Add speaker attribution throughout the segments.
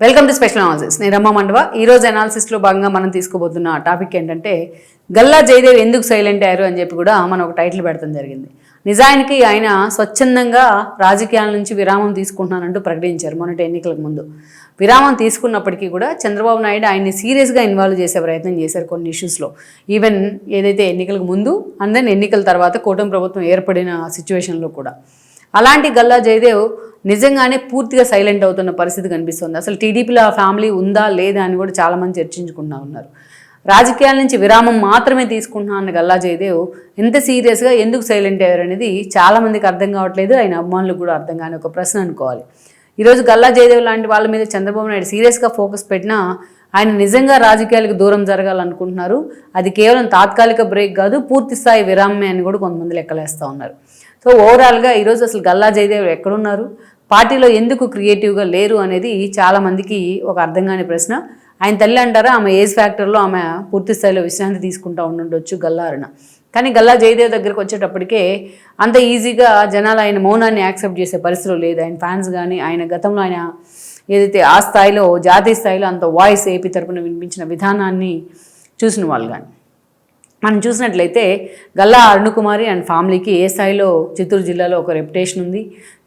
Speaker 1: Welcome to special analysis నేను రమ్మ మండవ. ఈ రోజు భాగంగా మనం తీసుకోబోతున్న టాపిక్ ఏంటంటే గల్లా జయదేవ్ ఎందుకు సైలెంట్ అయ్యారు అని చెప్పి కూడా మనం ఒక టైటిల్ పెడతాం జరిగింది. నిజానికి ఆయన స్వచ్ఛందంగా రాజకీయాల నుంచి విరామం తీసుకుంటున్నానంటూ ప్రకటించారు మొన్నటి ఎన్నికలకు ముందు. విరామం తీసుకున్నప్పటికీ కూడా చంద్రబాబు నాయుడు ఆయన్ని సీరియస్గా ఇన్వాల్వ్ చేసే ప్రయత్నం చేశారు కొన్ని ఇష్యూస్లో ఈవెన్ ఏదైతే ఎన్నికలకు ముందు అండ్ దెన్ ఎన్నికల తర్వాత కూటమి ప్రభుత్వం ఏర్పడిన సిచ్యువేషన్లో కూడా. అలాంటి గల్లా జయదేవ్ నిజంగానే పూర్తిగా సైలెంట్ అవుతున్న పరిస్థితి కనిపిస్తుంది. అసలు టీడీపీలో ఆ ఫ్యామిలీ ఉందా లేదా అని కూడా చాలామంది చర్చించుకుంటా ఉన్నారు. రాజకీయాల నుంచి విరామం మాత్రమే తీసుకుంటున్నా అన్న గల్లా జయదేవ్ ఎంత సీరియస్గా ఎందుకు సైలెంట్ అయ్యారు అనేది చాలామందికి అర్థం కావట్లేదు. ఆయన అభిమానులకు కూడా అర్థం కాని ఒక ప్రశ్న అనుకోవాలి. ఈరోజు గల్లా జయదేవ్ లాంటి వాళ్ళ మీద చంద్రబాబు నాయుడు సీరియస్గా ఫోకస్ పెట్టినా ఆయన నిజంగా రాజకీయాలకు దూరం జరగాలనుకుంటున్నారు. అది కేవలం తాత్కాలిక బ్రేక్ కాదు పూర్తి స్థాయి విరామమే అని కూడా కొంతమంది లెక్కలేస్తూ ఉన్నారు. సో ఓవరాల్గా ఈరోజు అసలు గల్లా జయదేవ్ ఎక్కడున్నారు? పార్టీలో ఎందుకు క్రియేటివ్గా లేరు అనేది చాలామందికి ఒక అర్థం కాని ప్రశ్న. ఆయన తల్లి అంటారా ఆమె ఏజ్ ఫ్యాక్టర్లో ఆమె పూర్తి స్థాయిలో విశ్రాంతి తీసుకుంటా ఉండుండొచ్చు గల్లారున. కానీ గల్లా జయదేవ్ దగ్గరికి వచ్చేటప్పటికే అంత ఈజీగా జనాలు ఆయన మౌనాన్ని యాక్సెప్ట్ చేసే పరిస్థితులు లేదు. ఆయన ఫ్యాన్స్ కానీ ఆయన గతంలో ఆయన ఏదైతే ఆ స్థాయిలో జాతీయ స్థాయిలో అంత వాయిస్ ఏపీ తరపున వినిపించిన విధానాన్ని చూసిన వాళ్ళు కానీ మనం చూసినట్లయితే గల్లా అరుణకుమారి అండ్ ఫ్యామిలీకి ఏ స్థాయిలో చిత్తూరు జిల్లాలో ఒక రెప్యుటేషన్ ఉంది?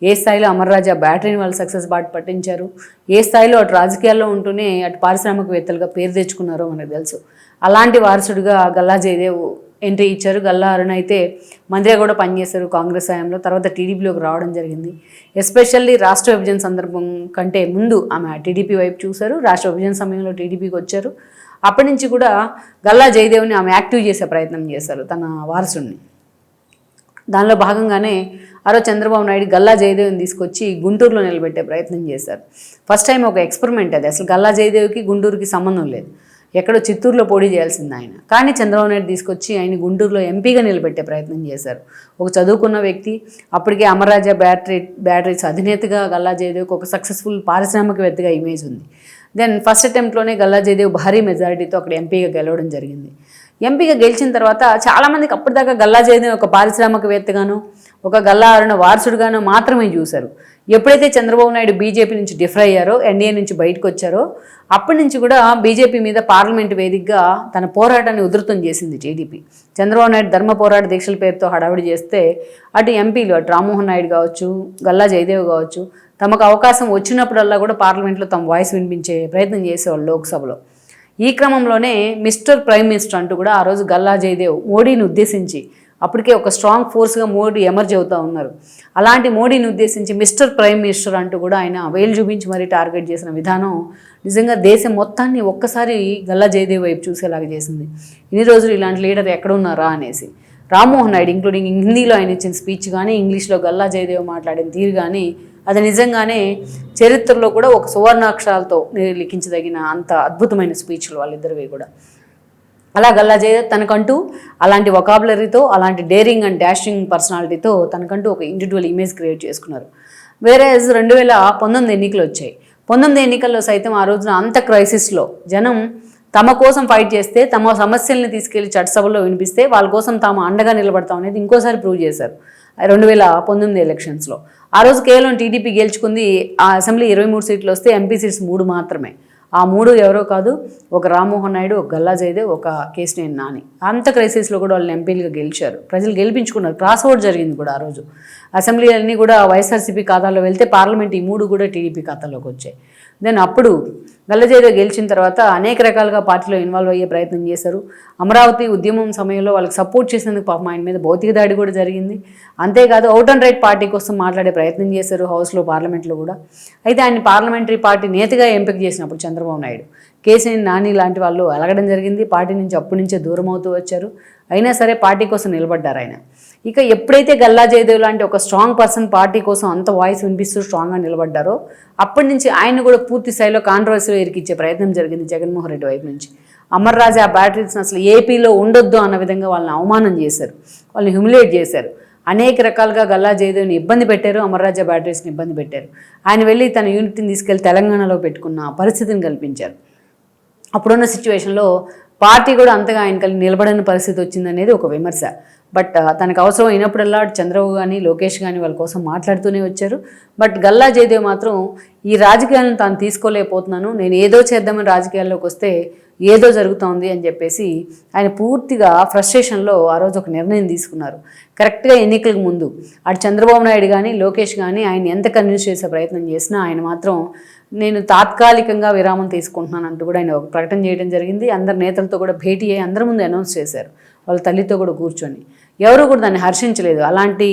Speaker 1: ఏ స్థాయిలో అమర్రాజా బ్యాటరీని వాళ్ళు సక్సెస్ బాట పట్టించారు? ఏ స్థాయిలో అటు రాజకీయాల్లో ఉంటూనే అటు పారిశ్రామికవేత్తలుగా పేరు తెచ్చుకున్నారో మనకు తెలుసు. అలాంటి వారసుడిగా గల్లా జయదేవ్ ఎంట్రీ ఇచ్చారు. గల్లా అరుణ్ అయితే మంత్రిగా కూడా పనిచేశారు కాంగ్రెస్ హయాంలో. తర్వాత టీడీపీలోకి రావడం జరిగింది. ఎస్పెషల్లీ రాష్ట్ర విభజన సందర్భం కంటే ముందు ఆమె టీడీపీ వైపు చూశారు. రాష్ట్ర విభజన సమయంలో టీడీపీకి వచ్చారు. అప్పటి నుంచి కూడా గల్లా జయదేవ్ని ఆమె యాక్టివ్ చేసే ప్రయత్నం చేశారు తన వారసుడిని దానిలో భాగంగానే ఆరో చంద్రబాబు నాయుడు గల్లా జయదేవిని తీసుకొచ్చి గుంటూరులో నిలబెట్టే ప్రయత్నం చేశారు. ఫస్ట్ టైం ఒక ఎక్స్పెరిమెంట్ అది. అసలు గల్లా జయదేవికి గుంటూరుకి సంబంధం లేదు. ఎక్కడో చిత్తూరులో పోటీ చేయాల్సింది ఆయన. కానీ చంద్రబాబు నాయుడు తీసుకొచ్చి ఆయన గుంటూరులో ఎంపీగా నిలబెట్టే ప్రయత్నం చేశారు. ఒక చదువుకున్న వ్యక్తి అప్పటికే అమరరాజా బ్యాటరీ బ్యాటరీస్ అధినేతగా గల్లా జయదేవ్కి ఒక సక్సెస్ఫుల్ పారిశ్రామికవేత్తగా ఇమేజ్ ఉంది. దెన్ ఫస్ట్ అటెంప్ట్లోనే గల్లా జయదేవ్ భారీ మెజారిటీతో అక్కడ ఎంపీగా గెలవడం జరిగింది. ఎంపీగా గెలిచిన తర్వాత చాలామందికి అప్పటిదాకా గల్లా జయదేవ్ ఒక పారిశ్రామికవేత్తగాను ఒక గల్లా అరుణ వారసుడుగాను మాత్రమే చూశారు. ఎప్పుడైతే చంద్రబాబు నాయుడు బీజేపీ నుంచి డిఫర్ అయ్యారో ఎన్డీఏ నుంచి బయటకు వచ్చారో అప్పటి నుంచి కూడా బీజేపీ మీద పార్లమెంట్ వేదికగా తన పోరాటాన్ని ఉధృతం చేసింది టీడీపీ చంద్రబాబు నాయుడు ధర్మ పోరాట దీక్షల పేరుతో హడావిడి చేస్తే అటు ఎంపీలు అటు రామ్మోహన్ నాయుడు కావచ్చు గల్లా జయదేవ్ కావచ్చు తమకు అవకాశం వచ్చినప్పుడల్లా కూడా పార్లమెంట్లో తమ వాయిస్ వినిపించే ప్రయత్నం చేసేవాళ్ళు లోక్సభలో. ఈ క్రమంలోనే మిస్టర్ ప్రైమ్ మినిస్టర్ అంటూ కూడా ఆ రోజు గల్లా జయదేవ్ మోడీని ఉద్దేశించి అప్పటికే ఒక స్ట్రాంగ్ ఫోర్స్గా మోడీ ఎమర్జ్ అవుతూ ఉన్నారు. అలాంటి మోడీని ఉద్దేశించి మిస్టర్ ప్రైమ్ మినిస్టర్ అంటూ కూడా ఆయన వేలు చూపించి మరీ టార్గెట్ చేసిన విధానం నిజంగా దేశం మొత్తాన్ని ఒక్కసారి గల్లా జయదేవ్ వైపు చూసేలాగా చేసింది. ఇన్ని రోజులు ఇలాంటి లీడర్ ఎక్కడున్నారా అనేసి. రామ్మోహన్ నాయుడు ఇంక్లూడింగ్ హిందీలో ఆయన ఇచ్చిన స్పీచ్ కానీ ఇంగ్లీష్లో గల్లా జయదేవ్ మాట్లాడిన తీరు కానీ అది నిజంగానే చరిత్రలో కూడా ఒక సువర్ణాక్షరాలతో లిఖించదగిన అంత అద్భుతమైన స్పీచ్లు వాళ్ళిద్దరివి కూడా. అలా గల్లా జయదేవ్ తనకంటూ అలాంటి వొకాబులరీతో అలాంటి డేరింగ్ అండ్ డాషింగ్ పర్సనాలిటీతో తనకంటూ ఒక ఇండివిజువల్ ఇమేజ్ క్రియేట్ చేసుకున్నారు. వేరే రెండు వేల పంతొమ్మిది ఎన్నికలు వచ్చాయి. పంతొమ్మిది ఎన్నికల్లో సైతం ఆ రోజున అంత క్రైసిస్లో జనం తమ కోసం ఫైట్ చేస్తే తమ సమస్యల్ని తీసుకెళ్ళి చట్టసభలో వినిపిస్తే వాళ్ళ కోసం తాము అండగా నిలబడతాం అనేది ఇంకోసారి ప్రూవ్ చేశారు. రెండు వేల పంతొమ్మిది ఎలక్షన్స్లో ఆ రోజు కేవలం టీడీపీ గెలుచుకుంది ఆ అసెంబ్లీ ఇరవై మూడు సీట్లు వస్తే ఎంపీ సీట్స్ మూడు మాత్రమే. ఆ మూడు ఎవరో కాదు ఒక రామ్మోహన్ నాయుడు ఒక గల్లా జయదేవ్ ఒక కేసినేని నాని. అంత క్రైసిస్లో కూడా వాళ్ళు ఎంపీలుగా గెలిచారు. ప్రజలు గెలిపించుకున్నారు. క్రాస్ ఓట్ జరిగింది కూడా ఆ రోజు. అసెంబ్లీ అన్నీ కూడా వైఎస్ఆర్సీపీ ఖాతాలో వెళ్తే పార్లమెంట్ ఈ మూడు కూడా టీడీపీ ఖాతాలోకి వచ్చాయి. దెన్ అప్పుడు గల్లజేదో గెలిచిన తర్వాత అనేక రకాలుగా పార్టీలో ఇన్వాల్వ్ అయ్యే ప్రయత్నం చేశారు. అమరావతి ఉద్యమం సమయంలో వాళ్ళకి సపోర్ట్ చేసేందుకు పాపం ఆయన మీద భౌతిక దాడి కూడా జరిగింది. అంతేకాదు అవుట్ అండ్ రైట్ పార్టీ కోసం మాట్లాడే ప్రయత్నం చేశారు హౌస్లో పార్లమెంట్లో కూడా. అయితే ఆయన పార్లమెంటరీ పార్టీ నేతగా ఎంపిక చేసినప్పుడు చంద్రబాబు నాయుడు కేసీఎన్ నాని లాంటి వాళ్ళు అలగడం జరిగింది. పార్టీ నుంచి అప్పటి నుంచే దూరం అవుతూ వచ్చారు. అయినా సరే పార్టీ కోసం నిలబడ్డారు ఆయన. ఇక ఎప్పుడైతే గల్లా జయదేవ్ లాంటి ఒక స్ట్రాంగ్ పర్సన్ పార్టీ కోసం అంత వాయిస్ వినిపిస్తూ స్ట్రాంగ్గా నిలబడ్డారో అప్పటి నుంచి ఆయన కూడా పూర్తి స్థాయిలో కాంట్రవర్సీలో ఇరికిచ్చే ప్రయత్నం జరిగింది జగన్మోహన్ రెడ్డి వైపు నుంచి. అమర్ రాజా ఆ బ్యాటరీస్ని అసలు ఏపీలో ఉండొద్దు అన్న విధంగా వాళ్ళని అవమానం చేశారు. వాళ్ళని హ్యూమిలేట్ చేశారు. అనేక రకాలుగా గల్లా జయదేవ్ని ఇబ్బంది పెట్టారు అమర్రాజా బ్యాటరీస్ని ఇబ్బంది పెట్టారు. ఆయన వెళ్ళి తన యూనిట్ని తీసుకెళ్ళి తెలంగాణలో పెట్టుకున్న పరిస్థితిని కల్పించారు. అప్పుడున్న సిచ్యువేషన్లో పార్టీ కూడా అంతగా ఆయన కలిగి నిలబడని పరిస్థితి వచ్చిందనేది ఒక విమర్శ. బట్ తనకు అవసరం అయినప్పుడల్లా చంద్రబాబు కానీ లోకేష్ కానీ వాళ్ళ కోసం మాట్లాడుతూనే వచ్చారు. బట్ గల్లా జయదేవ్ మాత్రం ఈ రాజకీయాలను తాను తీసుకోలేకపోతున్నాను నేను ఏదో చేద్దామని రాజకీయాల్లోకి వస్తే ఏదో జరుగుతోంది అని చెప్పేసి ఆయన పూర్తిగా ఫ్రస్ట్రేషన్లో ఆ రోజు ఒక నిర్ణయం తీసుకున్నారు. కరెక్ట్గా ఎన్నికలకు ముందు అటు చంద్రబాబు నాయుడు కానీ లోకేష్ కానీ ఆయన ఎంత కన్విన్స్ చేసే ప్రయత్నం చేసినా ఆయన మాత్రం నేను తాత్కాలికంగా విరామం తీసుకుంటున్నాను అంటూ కూడా ఆయన ఒక ప్రకటన చేయడం జరిగింది. అందరి నేతలతో కూడా భేటీ అయ్యి అందరి ముందు అనౌన్స్ చేశారు. వాళ్ళ తల్లితో కూడా కూర్చొని. ఎవరు కూడా దాన్ని హర్షించలేదు. అలాంటి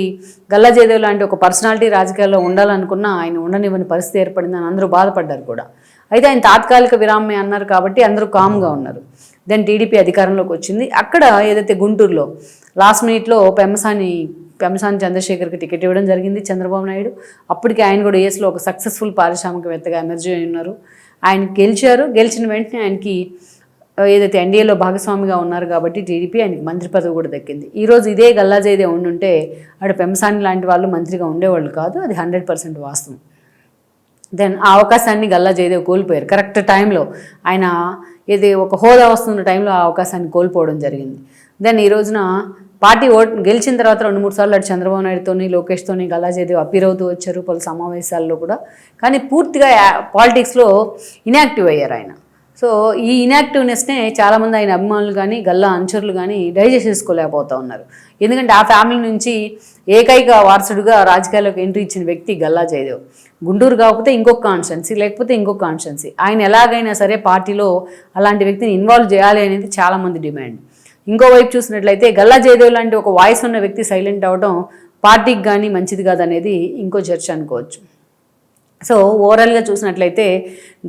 Speaker 1: గల్లాజయదేవ్ లాంటి ఒక పర్సనాలిటీ రాజకీయాల్లో ఉండాలనుకున్నా ఆయన ఉండనివ్వని పరిస్థితి ఏర్పడిందని అందరూ బాధపడ్డారు కూడా. అయితే ఆయన తాత్కాలిక విరామమే అన్నారు కాబట్టి అందరూ కామ్గా ఉన్నారు. దెన్ టీడీపీ అధికారంలోకి వచ్చింది. అక్కడ ఏదైతే గుంటూరులో లాస్ట్ మినిట్లో పెమసాని పెమసాని చంద్రశేఖర్కి టికెట్ ఇవ్వడం జరిగింది చంద్రబాబు నాయుడు. అప్పటికి ఆయన కూడా ఏఎస్లో ఒక సక్సెస్ఫుల్ పారిశ్రామికవేత్తగా ఎమర్జీ అయి ఉన్నారు. ఆయన గెలిచారు. గెలిచిన వెంటనే ఆయనకి ఏదైతే ఎన్డీఏలో భాగస్వామిగా ఉన్నారు కాబట్టి టీడీపీ ఆయనకి మంత్రి పదవి కూడా దక్కింది. ఈరోజు ఇదే గల్లాజేదే ఉండుంటే ఆడ పెంసాని లాంటి వాళ్ళు మంత్రిగా ఉండేవాళ్ళు కాదు అది హండ్రెడ్ పర్సెంట్ వాస్తవం. దెన్ ఆ అవకాశాన్ని గల్లా కోల్పోయారు. కరెక్ట్ టైంలో ఆయన ఇది ఒక హోదా వస్తున్న టైంలో ఆ అవకాశాన్ని కోల్పోవడం జరిగింది. దెన్ ఈ రోజున పార్టీ ఓట్ గెలిచిన తర్వాత రెండు మూడు సార్లు అటు చంద్రబాబు నాయుడుతోని లోకేష్తోని గల్లా జయదేవ్ అపీర్ అవుతూ వచ్చారు పలు సమావేశాల్లో కూడా. కానీ పూర్తిగా పాలిటిక్స్లో ఇన్యాక్టివ్ అయ్యారు ఆయన. సో ఈ ఇన్యాక్టివ్నెస్నే చాలామంది ఆయన అభిమానులు కానీ గల్లా అనుచరులు కానీ డైజెస్ట్ చేసుకోలేకపోతూ ఉన్నారు ఎందుకంటే ఆ ఫ్యామిలీ నుంచి ఏకైక వారసుడుగా రాజకీయాల్లోకి ఎంట్రీ ఇచ్చిన వ్యక్తి గల్లా జయదేవ్. గుంటూరు కాకపోతే ఇంకొక కాన్స్టెన్సీ లేకపోతే ఇంకొక కాన్స్టెన్సీ ఆయన ఎలాగైనా సరే పార్టీలో అలాంటి వ్యక్తిని ఇన్వాల్వ్ చేయాలి అనేది చాలామంది డిమాండ్. ఇంకోవైపు చూసినట్లయితే గల్లా జయదేవ్ లాంటి ఒక వాయిస్ ఉన్న వ్యక్తి సైలెంట్ అవ్వడం పార్టీకి కానీ మంచిది కాదనేది ఇంకో చర్చ అనుకోవచ్చు. సో ఓవరాల్గా చూసినట్లయితే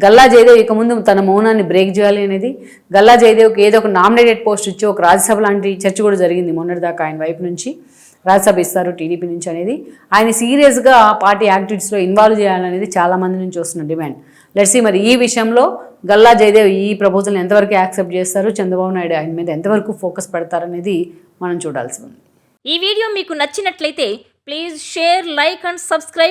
Speaker 1: గల్లా జయదేవ్ ఇక ముందు తన మౌనాన్ని బ్రేక్ చేయాలి అనేది. గల్లా జయదేవ్కి ఏదో ఒక నామినేటెడ్ పోస్ట్ ఇచ్చి ఒక రాజ్యసభ లాంటి చర్చ కూడా జరిగింది మొన్నటిదాకా ఆయన వైపు నుంచి. రాజ్యసభ ఇస్తారు టీడీపీ నుంచి అనేది. ఆయన సీరియస్గా పార్టీ యాక్టివిటీస్లో ఇన్వాల్వ్ చేయాలనేది చాలా మంది నుంచి వస్తున్న డిమాండ్. లెట్సీ మరి ఈ విషయంలో గల్లా జయదేవ్ ఈ ప్రపోజల్ని ఎంతవరకు యాక్సెప్ట్ చేస్తారు? చంద్రబాబు నాయుడు ఆయన మీద ఎంతవరకు ఫోకస్ పెడతారనేది మనం చూడాల్సి ఉంది.
Speaker 2: ఈ వీడియో మీకు నచ్చినట్లయితే please share like and subscribe